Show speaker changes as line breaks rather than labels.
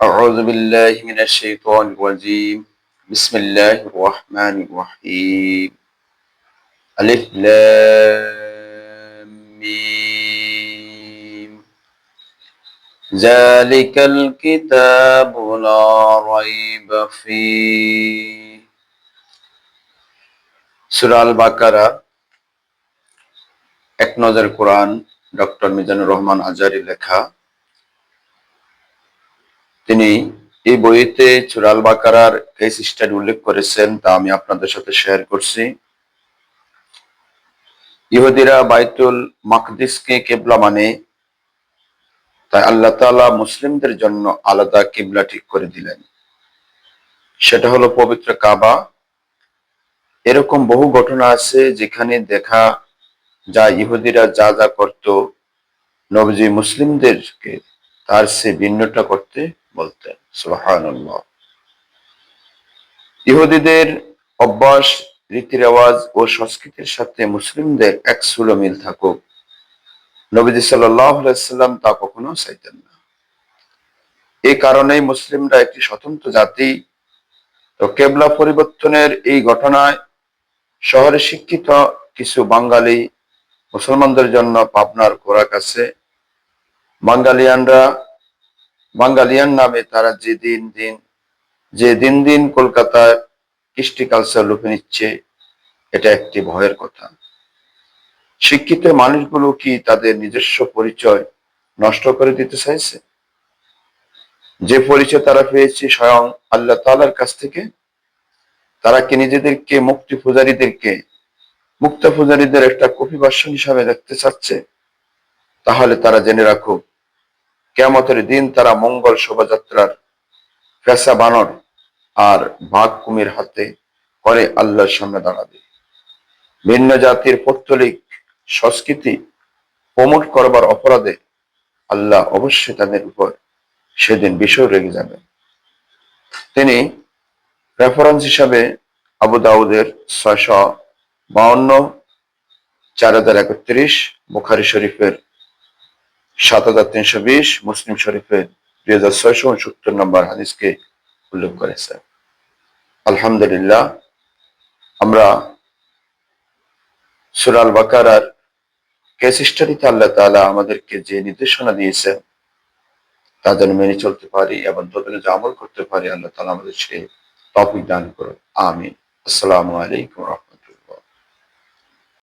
أعوذ بالله من الشيطان الرجيم بسم الله الرحمن الرحيم ألف لام ميم ذلك الكتاب لا ريب فيه سورة البقرة এক নজর কোরআন ডক্টর মিজানুর রহমান আজারি লেখা তিনি এই বইতে চুরাল বাকারার কেস স্টাডি উল্লেখ করেছেন, তা আমি আপনাদের সাথে শেয়ার করছি। ইহুদিরা বাইতুল মাকদিসকে কেবলা মানে তাই আল্লাহ তালা মুসলিমদের জন্য আলাদা কিবলা ঠিক করে দিলেন। সেটা হলো পবিত্র কাবা। এরকম বহু ঘটনা আছে যেখানে দেখা যা ইহুদিরা যা যা করত, নবজি মুসলিমদেরকে তার সে ভিন্নটা করতে বলতেন সুহান ইহুদিদের অভ্যাস রীতি রেওয়াজ ও সংস্কৃতির সাথে মুসলিমদের এক সুলো মিল থাকুক, নবীজি সাল্লাম তা কখনো চাইতেন না। এই কারণেই মুসলিমরা একটি স্বতন্ত্র জাতি তো কেবলা পরিবর্তনের এই ঘটনায় শহরে শিক্ষিত কিছু বাঙালি মুসলমানদের জন্য পাবনার খোরাক আছে বাঙ্গালিয়ানরা বাঙ্গালিয়ান নামে তারা যে দিন দিন, যে দিন দিন কলকাতায় কৃষ্টি কালচার লুপে নিচ্ছে, এটা একটি ভয়ের কথা। শিক্ষিত মানুষগুলো কি তাদের নিজস্ব পরিচয় নষ্ট করে দিতে চাইছে? যে পরিচয় তারা পেয়েছে স্বয়ং আল্লাহ তালার কাছ থেকে, তারা কি নিজেদেরকে মুক্তি পূজারীদেরকে, মুক্ত পূজারীদের একটা কপি হিসাবে দেখতে চাচ্ছে? তাহলে তারা জেনে রাখুক কেমতের দিন তারা মঙ্গল শোভাযাত্রার ফেসা বানর আর ভাগ কুমির হাতে করে আল্লাহর সামনে দাঁড়াবে। ভিন্ন জাতির পত্তলিক সংস্কৃতি প্রমোট করবার অপরাধে আল্লাহ অবশ্যই তাদের উপর সেদিন বিষয় রেগে যাবে। তিনি রেফারেন্স হিসাবে আবু দাউদের ছয়শো বাউন্ন, চার হাজার একত্রিশ বুখারি শরীফের সাত হাজার তিনশো বিশ মুসলিম শরীফের দুই হাজার ছয়শো উনসত্তর নম্বর হাদিসকে উল্লেখ করেছে আলহামদুলিল্লাহ, আমরা সুরাল বাকারার কেস স্টাডিতে আল্লাহ তালা আমাদেরকে যে নির্দেশনা দিয়েছেন, তা যেন মেনে চলতে পারি এবং তাদের যে আমল করতে পারি, আল্লাহ তালা আমাদের সে টপিক দান করুন। আমি আসসালামু আলাইকুম রহমতুল্লাহ।